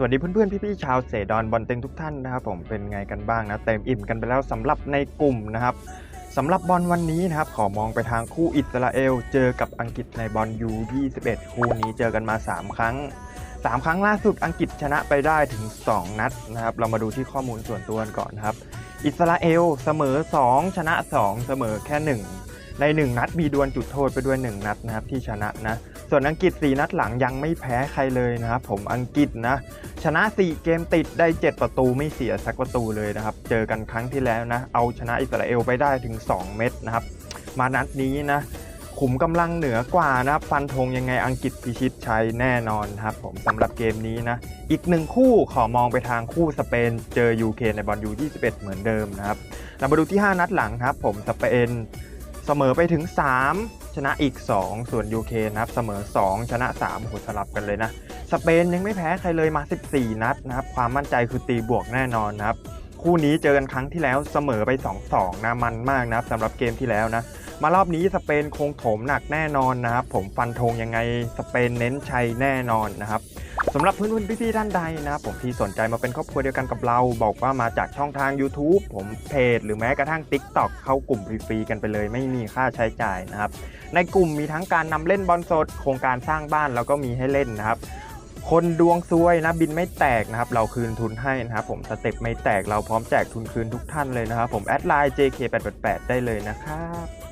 สวัสดีเพื่อนๆ พี่ๆชาวเสดอนบอลเต็งทุกท่านนะครับผมเป็นไงกันบ้างนะเต็มอิ่มกันไปแล้วสำหรับในกลุ่มนะครับสำหรับบอลวันนี้นะครับขอมองไปทางคู่อิสราเอล เจอกับอังกฤษในบอลยู21คู่นี้เจอกันมา 3 ครั้ง 3 ครั้งล่าสุดอังกฤษชนะไปได้ถึง 2 นัดนะครับเรามาดูที่ข้อมูลส่วนตัวก่อนครับ อิสราเอลเสมอ 2 ชนะ 2 เสมอแค่ 1 ใน 1 นัดมีดวลจุดโทษไปด้วย 1 นัดนะครับที่ชนะนะ ส่วนอังกฤษ 4 นัดหลังยังไม่แพ้ใครเลยนะครับผมอังกฤษนะ ชนะ 4 เกมติดได้ 7 ประตูไม่เสียสักประตูเลยนะครับ เจอกันครั้งที่แล้วนะ เอาชนะอิสราเอลไปได้ถึง 2 เม็ดนะครับ มานัดนี้นะขุมกำลังเหนือกว่านะครับฟันธงยังไงอังกฤษพิชิตชัยแน่นอนครับผมสำหรับเกมนี้นะ อีกหนึ่งคู่ขอมองไปทางคู่สเปนเจอยูเคในบอลยู21 เหมือนเดิมนะครับเรามาดูที่ 5 นัดหลังครับผมสเปน เสมอไปถึง 3 ชนะอีก 2 ส่วนยูเคนะครับเสมอ 2 ชนะ3โอ้โหสลับกันเลยนะสเปนยังไม่แพ้ใครเลยมา 14 นัดนะครับความมั่นใจคือตีบวกแน่นอนนะครับคู่นี้เจอกันครั้งที่แล้วเสมอไป 2-2นะมันมากนะครับสำหรับเกมที่แล้วนะ มารอบนี้สเปนคงโถมหนักแน่นอนนะครับ ผมฟันธงยังไงสเปนเน้นชัยแน่นอนนะครับสำหรับเพื่อนๆพี่ๆท่านใดนะครับผมที่สนใจมาเป็นครอบครัวเดียวกันกับเรา บอกว่ามาจากช่องทาง YouTube ผมเพจ หรือแม้กระทั่ง TikTok เข้ากลุ่มฟรีๆกันไปเลย ไม่มีค่าใช้จ่ายนะครับ ในกลุ่มมีทั้งการนำเล่นบอลสด โครงการสร้างบ้านแล้วก็มีให้เล่นนะครับคนดวงซวยนะบินไม่แตกนะครับเราคืนทุนให้นะครับผมสเต็ปไม่แตกเราพร้อมแจกทุนคืนทุกท่านเลยนะครับผมแอดไลน์ JK888 ได้เลยนะครับ